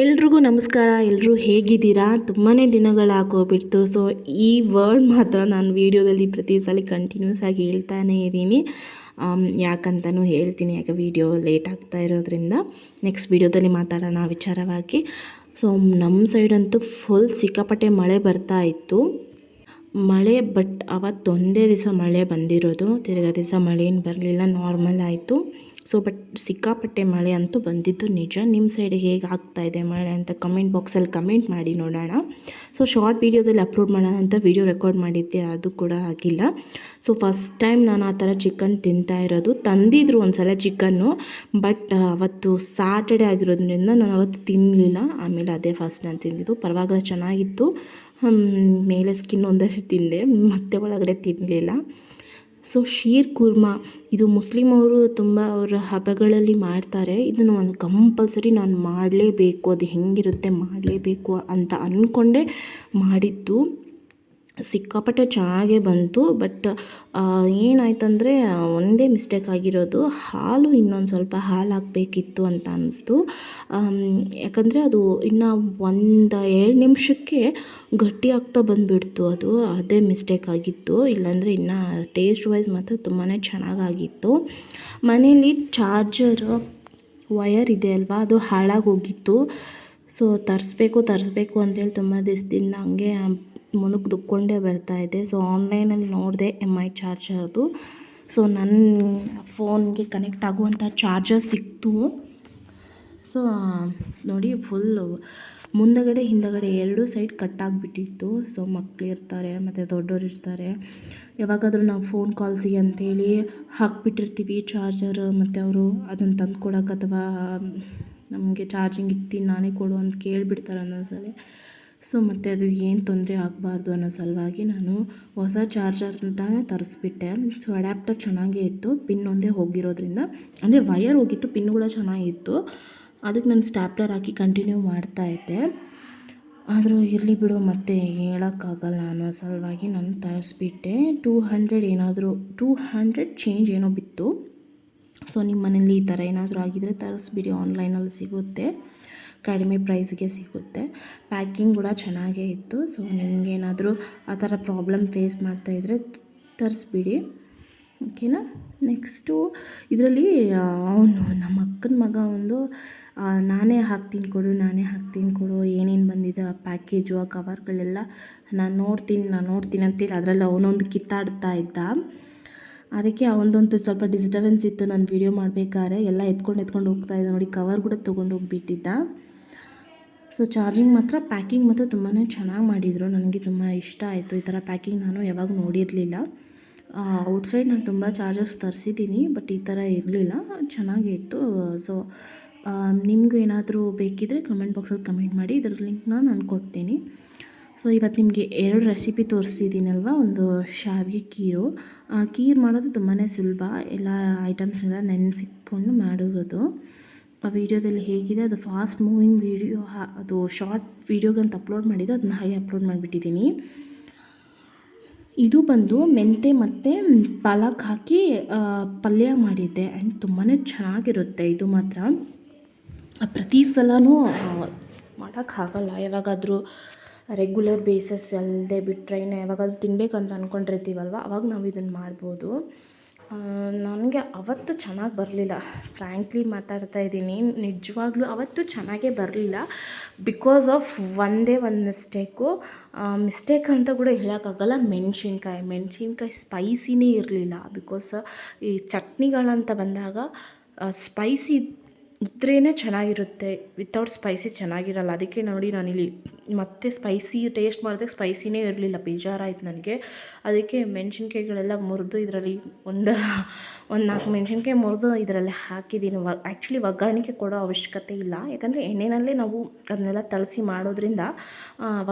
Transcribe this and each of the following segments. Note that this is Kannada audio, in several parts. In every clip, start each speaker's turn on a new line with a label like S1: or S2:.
S1: ಎಲ್ರಿಗೂ ನಮಸ್ಕಾರ ಎಲ್ಲರೂ ಹೇಗಿದ್ದೀರಾ? ತುಂಬಾ ದಿನಗಳಾಗೋಗ್ಬಿಡ್ತು ಸೊ ಈ ವರ್ಡ್ ಮಾತ್ರ ನಾನು ವೀಡಿಯೋದಲ್ಲಿ ಪ್ರತಿ ಸಲ ಕಂಟಿನ್ಯೂಸ್ ಆಗಿ ಹೇಳ್ತಾನೇ ಇದ್ದೀನಿ. ಯಾಕಂತನೂ ಹೇಳ್ತೀನಿ, ಯಾಕೆ ವೀಡಿಯೋ ಲೇಟ್ ಆಗ್ತಾ ಇರೋದ್ರಿಂದ. ನೆಕ್ಸ್ಟ್ ವೀಡಿಯೋದಲ್ಲಿ ಮಾತಾಡೋಣ ವಿಚಾರವಾಗಿ. ಸೊ ನಮ್ಮ ಸೈಡಂತೂ ಫುಲ್ ಸಿಕ್ಕಾಪಟ್ಟೆ ಮಳೆ ಬರ್ತಾ ಇತ್ತು. ಮಳೆ ಬಟ್ ಅವತ್ತೊಂದೇ ದಿವಸ ಮಳೆ ಬಂದಿರೋದು. ತಿರ್ಗಾ ದಿವಸ ಮಳೆ ಏನು ಬರಲಿಲ್ಲ ನಾರ್ಮಲ್ ಆಯಿತು. ಸೊ ಬಟ್ ಸಿಕ್ಕಾಪಟ್ಟೆ ಮಳೆ ಅಂತೂ ಬಂದಿದ್ದು ನಿಜ. ನಿಮ್ಮ ಸೈಡ್ ಹೇಗೆ ಆಗ್ತಾ ಇದೆ ಮಳೆ ಅಂತ ಕಮೆಂಟ್ ಬಾಕ್ಸಲ್ಲಿ ಕಮೆಂಟ್ ಮಾಡಿ ನೋಡೋಣ. ಸೊ ಶಾರ್ಟ್ ವೀಡಿಯೋದಲ್ಲಿ ಅಪ್ಲೋಡ್ ಮಾಡೋಣ ಅಂತ ವೀಡಿಯೋ ರೆಕಾರ್ಡ್ ಮಾಡಿದ್ದೆ, ಅದು ಕೂಡ ಆಗಿಲ್ಲ. ಸೊ ಫಸ್ಟ್ ಟೈಮ್ ನಾನು ಆ ಥರ ಚಿಕನ್ ತಿಂತಾ ಇರೋದು. ತಂದಿದ್ರು ಒಂದು ಸಲ ಚಿಕನ್ನು ಬಟ್ ಅವತ್ತು ಸಾಟರ್ಡೆ ಆಗಿರೋದ್ರಿಂದ ನಾನು ಅವತ್ತು ತಿನ್ನಲಿಲ್ಲ ಆಮೇಲೆ ಅದೇ ಫಸ್ಟ್ ನಾನು ತಿಂದಿದ್ದು. ಪರವಾಗಿಲ್ಲ, ಚೆನ್ನಾಗಿತ್ತು. ಮೇಲೆ ಸ್ಕಿನ್ ಒಂದಷ್ಟು ತಿಂದೆ. ಮತ್ತೆ ಒಳಗಡೆ ತಿನ್ನಲಿಲ್ಲ ಸೊ ಶೀರ್ ಕುರ್ಮಾ ಇದು ಮುಸ್ಲಿಮ್ ಅವರು ತುಂಬ ಅವರ ಹಬ್ಬಗಳಲ್ಲಿ ಮಾಡ್ತಾರೆ. ಇದನ್ನು ಒಂದು ಕಂಪಲ್ಸರಿ ನಾನು ಮಾಡಲೇಬೇಕು, ಅದು ಹೇಗಿರುತ್ತೆ ಮಾಡಲೇಬೇಕು ಅಂತ ಅಂದ್ಕೊಂಡೇ ಮಾಡಿದ್ದು. ಸಿಕ್ಕಾಪಟ್ಟೆ ಚೆನ್ನಾಗೇ ಬಂತು, ಬಟ್ ಏನಾಯ್ತಂದರೆ, ಒಂದೇ ಮಿಸ್ಟೇಕ್ ಆಗಿರೋದು, ಹಾಲು ಇನ್ನೊಂದು ಸ್ವಲ್ಪ ಹಾಲು ಹಾಕಬೇಕಿತ್ತು ಅಂತ ಅನ್ನಿಸ್ತು ಯಾಕಂದರೆ ಅದು ಇನ್ನು ಒಂದು ಎರಡು ನಿಮಿಷಕ್ಕೆ ಗಟ್ಟಿ ಆಗ್ತಾ ಬಂದುಬಿಡ್ತು ಅದು, ಅದೇ ಮಿಸ್ಟೇಕ್ ಆಗಿತ್ತು. ಇಲ್ಲಾಂದರೆ ಇನ್ನು ಟೇಸ್ಟ್ ವೈಸ್ ಮಾತ್ರ ತುಂಬಾ ಚೆನ್ನಾಗಾಗಿತ್ತು ಮನೇಲಿ ಚಾರ್ಜರ್ ವಯರ್ ಇದೆ ಅಲ್ವಾ, ಅದು ಹಾಳಾಗಿ ಹೋಗಿತ್ತು. ಸೊ, ತರಿಸ್ಬೇಕು ತರಿಸ್ಬೇಕು ಅಂತೇಳಿ ತುಂಬ ದಿವಸದಿಂದ ಹಂಗೆ ಮುನುಗ್ ದುಕ್ಕೊಂಡೇ ಬರ್ತಾಯಿದ್ದೆ ಸೊ ಆನ್ಲೈನಲ್ಲಿ ನೋಡಿದೆ ಎಂ ಐ ಚಾರ್ಜರ್ದು ಸೊ ನನ್ನ ಫೋನ್ಗೆ ಕನೆಕ್ಟ್ ಆಗುವಂಥ ಚಾರ್ಜರ್ ಸಿಕ್ತು. ಸೊ ನೋಡಿ ಫುಲ್ಲು ಮುಂದಗಡೆ, ಹಿಂದಗಡೆ ಎರಡೂ ಸೈಡ್ ಕಟ್ ಆಗಿಬಿಟ್ಟಿತ್ತು. ಸೊ ಮಕ್ಕಳು ಇರ್ತಾರೆ, ಮತ್ತು ದೊಡ್ಡೋರು ಇರ್ತಾರೆ. ಯಾವಾಗಾದರೂ ನಾವು ಫೋನ್ ಕಾಲ್ಸಿಗೆ ಅಂಥೇಳಿ ಹಾಕ್ಬಿಟ್ಟಿರ್ತೀವಿ ಚಾರ್ಜರ್ ಮತ್ತು ಅವರು ಅದನ್ನು ತಂದು ಕೊಡೋಕೆ ಅಥವಾ ನಮಗೆ ಚಾರ್ಜಿಂಗ್ ಇಟ್ಟು ನಾನೇ ಕೊಡು ಅಂತ ಕೇಳಿಬಿಡ್ತಾರೆ ಒಂದೊಂದ್ಸಲ. ಸೊ ಮತ್ತು ಅದು ಏನು ತೊಂದರೆ ಆಗಬಾರ್ದು ಅನ್ನೋ ಸಲುವಾಗಿ ನಾನು ಹೊಸ ಚಾರ್ಜರ್ನ ತರಿಸ್ಬಿಟ್ಟೆ. ಸೊ ಅಡ್ಯಾಪ್ಟರ್ ಚೆನ್ನಾಗೇ ಇತ್ತು, ಪಿನ್ ಒಂದೇ ಹೋಗಿರೋದ್ರಿಂದ. ಅಂದರೆ ವಯರ್ ಹೋಗಿತ್ತು, ಪಿನ್ ಕೂಡ ಚೆನ್ನಾಗಿತ್ತು. ಅದಕ್ಕೆ ನಾನು ಸ್ಟ್ಯಾಪ್ಲರ್ ಹಾಕಿ ಕಂಟಿನ್ಯೂ ಮಾಡ್ತಾ ಇದ್ದೆ. ಆದರೂ ಇರಲಿ ಬಿಡು, ಮತ್ತೆ ಹೇಳೋಕ್ಕಾಗಲ್ಲ ಅನ್ನೋ ಸಲುವಾಗಿ ನಾನು ತರಿಸ್ಬಿಟ್ಟೆ. ಟೂ ಹಂಡ್ರೆಡ್ ಏನಾದರೂ, ಟೂ ಹಂಡ್ರೆಡ್ ಚೇಂಜ್ ಏನೋ ಬಿತ್ತು. ಸೊ ನಿಮ್ಮ ಮನೇಲಿ ಈ ಥರ ಏನಾದರೂ ಆಗಿದರೆ ತರಿಸ್ಬಿಡಿ ಆನ್ಲೈನಲ್ಲಿ ಸಿಗುತ್ತೆ. ಕಡಿಮೆ ಪ್ರೈಸ್ಗೆ ಸಿಗುತ್ತೆ. ಪ್ಯಾಕಿಂಗ್ ಕೂಡ ಚೆನ್ನಾಗೇ ಇತ್ತು. ಸೊ ನಿಮಗೇನಾದರೂ ಆ ಥರ ಪ್ರಾಬ್ಲಮ್ ಫೇಸ್ ಮಾಡ್ತಾಯಿದ್ರೆ ತರಿಸ್ಬಿಡಿ. ಓಕೆನಾ ನೆಕ್ಸ್ಟು ಇದರಲ್ಲಿ ಅವನು ನಮ್ಮ ಅಕ್ಕನ ಮಗ ಒಂದು ನಾನೇ ಹಾಕ್ತೀನಿ ಕೊಡು, ನಾನೇ ಹಾಕ್ತೀನಿ ಕೊಡು, ಏನೇನು ಬಂದಿದೆ ಆ ಪ್ಯಾಕೇಜು ಆ ಕವರ್ಗಳೆಲ್ಲ ನಾನು ನೋಡ್ತೀನಿ ನಾನು ನೋಡ್ತೀನಿ ಅಂತೇಳಿ ಅದರಲ್ಲಿ ಅವನೊಂದು ಕಿತ್ತಾಡ್ತಾ ಇದ್ದ. ಅದಕ್ಕೆ ಅವನದಂತೂ ಸ್ವಲ್ಪ ಡಿಸ್ಟರ್ಬೆನ್ಸ್ ಇತ್ತು. ನಾನು ವೀಡಿಯೋ ಮಾಡಬೇಕಾದ್ರೆ ಎಲ್ಲ ಎತ್ಕೊಂಡು ಎತ್ಕೊಂಡು ಹೋಗ್ತಾ ಇದ್ದೆ. ನೋಡಿ ಕವರ್ ಕೂಡ ತೊಗೊಂಡು ಹೋಗಿಬಿಟ್ಟಿದ್ದ. ಸೊ ಚಾರ್ಜಿಂಗ್ ಮಾತ್ರ ಪ್ಯಾಕಿಂಗ್ ಮಾತ್ರ ತುಂಬಾ ಚೆನ್ನಾಗಿ ಮಾಡಿದರು. ನನಗೆ ತುಂಬ ಇಷ್ಟ ಆಯಿತು. ಈ ಥರ ಪ್ಯಾಕಿಂಗ್ ನಾನು ಯಾವಾಗ ನೋಡಿರಲಿಲ್ಲ. ಔಟ್ಸೈಡ್ ನಾನು ತುಂಬ ಚಾರ್ಜರ್ಸ್ ತರಿಸಿದ್ದೀನಿ ಬಟ್ ಈ ಥರ ಇರಲಿಲ್ಲ. ಚೆನ್ನಾಗೇ ಇತ್ತು. ಸೊ ನಿಮಗೂ ಏನಾದರೂ ಬೇಕಿದ್ದರೆ ಕಮೆಂಟ್ ಬಾಕ್ಸಲ್ಲಿ ಕಮೆಂಟ್ ಮಾಡಿ. ಇದ್ರ ಲಿಂಕ್ನ ನಾನು ಕೊಡ್ತೀನಿ. ಸೊ ಇವತ್ತು ನಿಮಗೆ ಎರಡು ರೆಸಿಪಿ ತೋರಿಸಿದ್ದೀನಲ್ವ? ಒಂದು ಶಾವಿಗೆ ಕೀರು. ಕೀರು ಮಾಡೋದು ತುಂಬಾ ಸುಲಭ. ಎಲ್ಲ ಐಟಮ್ಸ್ನೆಲ್ಲ ನೆನೆಸಿಕೊಂಡು ಮಾಡುವುದು. ಆ ವಿಡಿಯೋದಲ್ಲಿ ಹೇಗಿದೆ? ಅದು ಫಾಸ್ಟ್ ಮೂವಿಂಗ್ ವೀಡಿಯೋ ಅದು ಶಾರ್ಟ್ ವೀಡಿಯೋಗಂತ ಅಪ್ಲೋಡ್ ಮಾಡಿದ್ದು ಅದನ್ನ ಹಾಗೆ ಅಪ್ಲೋಡ್ ಮಾಡಿಬಿಟ್ಟಿದ್ದೀನಿ. ಇದು ಬಂದು ಮೆಂತೆ ಮತ್ತು ಪಾಲಕ್ ಹಾಕಿ ಪಲ್ಯ ಮಾಡಿದ್ದೆ. ಆ್ಯಂಡ್ ತುಂಬಾ ಚೆನ್ನಾಗಿರುತ್ತೆ. ಇದು ಮಾತ್ರ. ಪ್ರತಿ ಸಲವೂ ಮಾಡೋಕ್ಕಾಗಲ್ಲ. ಯಾವಾಗಾದರೂ ರೆಗ್ಯುಲರ್ ಬೇಸಸ್ ಅಲ್ಲದೆ ಬಿಟ್ಟರೆ ಇನ್ನು ಯಾವಾಗಾದ್ರೂ ತಿನ್ನಬೇಕಂತ ಅಂದ್ಕೊಂಡಿರ್ತೀವಲ್ವ ಅವಾಗ ನಾವು ಇದನ್ನು ಮಾಡ್ಬೋದು. ನನಗೆ ಅವತ್ತು ಚೆನ್ನಾಗಿ ಬರಲಿಲ್ಲ. ಫ್ರ್ಯಾಂಕ್ಲಿ ಮಾತಾಡ್ತಾ ಇದ್ದೀನಿ. ನಿಜವಾಗ್ಲೂ ಅವತ್ತು ಚೆನ್ನಾಗೇ ಬರಲಿಲ್ಲ. ಬಿಕಾಸ್ ಆಫ್ ಒಂದೇ ಒಂದು ಮಿಸ್ಟೇಕು ಮಿಸ್ಟೇಕ್ ಅಂತ ಕೂಡ ಹೇಳೋಕ್ಕಾಗಲ್ಲ. ಮೆಣಸಿನ್ಕಾಯಿ ಮೆಣಸಿನ್ಕಾಯಿ ಸ್ಪೈಸಿನೇ ಇರಲಿಲ್ಲ. ಬಿಕಾಸ್ ಈ ಚಟ್ನಿಗಳಂತ ಬಂದಾಗ ಸ್ಪೈಸಿ ಇದ್ರೇ ಚೆನ್ನಾಗಿರುತ್ತೆ. ವಿತೌಟ್ ಸ್ಪೈಸಿ ಚೆನ್ನಾಗಿರಲ್ಲ. ಅದಕ್ಕೆ ನೋಡಿ ನಾನಿಲ್ಲಿ ಮತ್ತೆ ಸ್ಪೈಸಿ ಟೇಸ್ಟ್ ಮಾಡಿದಾಗ ಸ್ಪೈಸಿನೇ ಇರಲಿಲ್ಲ. ಬೇಜಾರಾಯಿತು ನನಗೆ. ಅದಕ್ಕೆ ಮೆಣಸಿನ್ಕಾಯಿಗಳೆಲ್ಲ ಮುರಿದು ಇದರಲ್ಲಿ ಒಂದು ಒಂದು ನಾಲ್ಕು ಮೆಣಸಿನ್ಕಾಯಿ ಮುರಿದು ಇದರಲ್ಲಿ ಹಾಕಿದ್ದೀನಿ. ವ ಆ್ಯಕ್ಚುಲಿ ಒಗ್ಗರಣೆಗೆ ಕೊಡೋ ಅವಶ್ಯಕತೆ ಇಲ್ಲ. ಯಾಕಂದರೆ ಎಣ್ಣೆನಲ್ಲೇ ನಾವು ಅದನ್ನೆಲ್ಲ ತಳಿಸಿ ಮಾಡೋದ್ರಿಂದ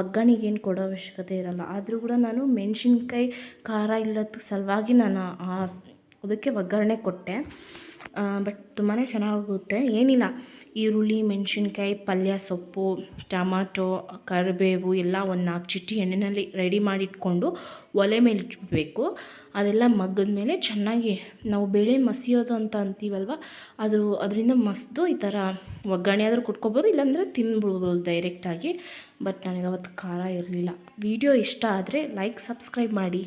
S1: ಒಗ್ಗರಣೆಗೆ ಏನು ಕೊಡೋ ಅವಶ್ಯಕತೆ ಇರಲ್ಲ. ಆದರೂ ಕೂಡ ನಾನು ಮೆಣಸಿನ್ಕಾಯಿ ಖಾರ ಇಲ್ಲದ ಸಲುವಾಗಿ ನಾನು ಅದಕ್ಕೆ ಒಗ್ಗರಣೆ ಕೊಟ್ಟೆ. ಬಟ್ ತುಂಬಾ ಚೆನ್ನಾಗುತ್ತೆ ಏನಿಲ್ಲ, ಈರುಳ್ಳಿ, ಮೆಣಸಿನ್ಕಾಯಿ, ಪಲ್ಯ, ಸೊಪ್ಪು, ಟಮಾಟೊ, ಕರಿಬೇವು ಎಲ್ಲ ಒಂದು ನಾಲ್ಕು ಚಿಟ್ಟಿ ಎಣ್ಣೆಯಲ್ಲಿ ರೆಡಿ ಮಾಡಿಟ್ಕೊಂಡು ಒಲೆ ಮೇಲೆ ಇಟ್ಬೇಕು. ಅದೆಲ್ಲ ಮಗ್ಗದ ಮೇಲೆ ಚೆನ್ನಾಗಿ ನಾವು ಬೇಳೆ ಮಸಿಯೋದು ಅಂತ ಅಂತೀವಲ್ವ, ಅದು ಅದರಿಂದ ಮಸ್ದು ಈ ಥರ ಒಗ್ಗರಣೆ ಆದರೂ ಕುಟ್ಕೋಬೋದು, ಇಲ್ಲಾಂದರೆ ತಿಂದ್ಬಿಡ್ಬೋದು ಡೈರೆಕ್ಟಾಗಿ ಬಟ್ ನನಗೆ ಅವತ್ತು ಖಾರ ಇರಲಿಲ್ಲ. ವಿಡಿಯೋ ಇಷ್ಟ ಆದರೆ ಲೈಕ್ ಸಬ್ಸ್ಕ್ರೈಬ್ ಮಾಡಿ.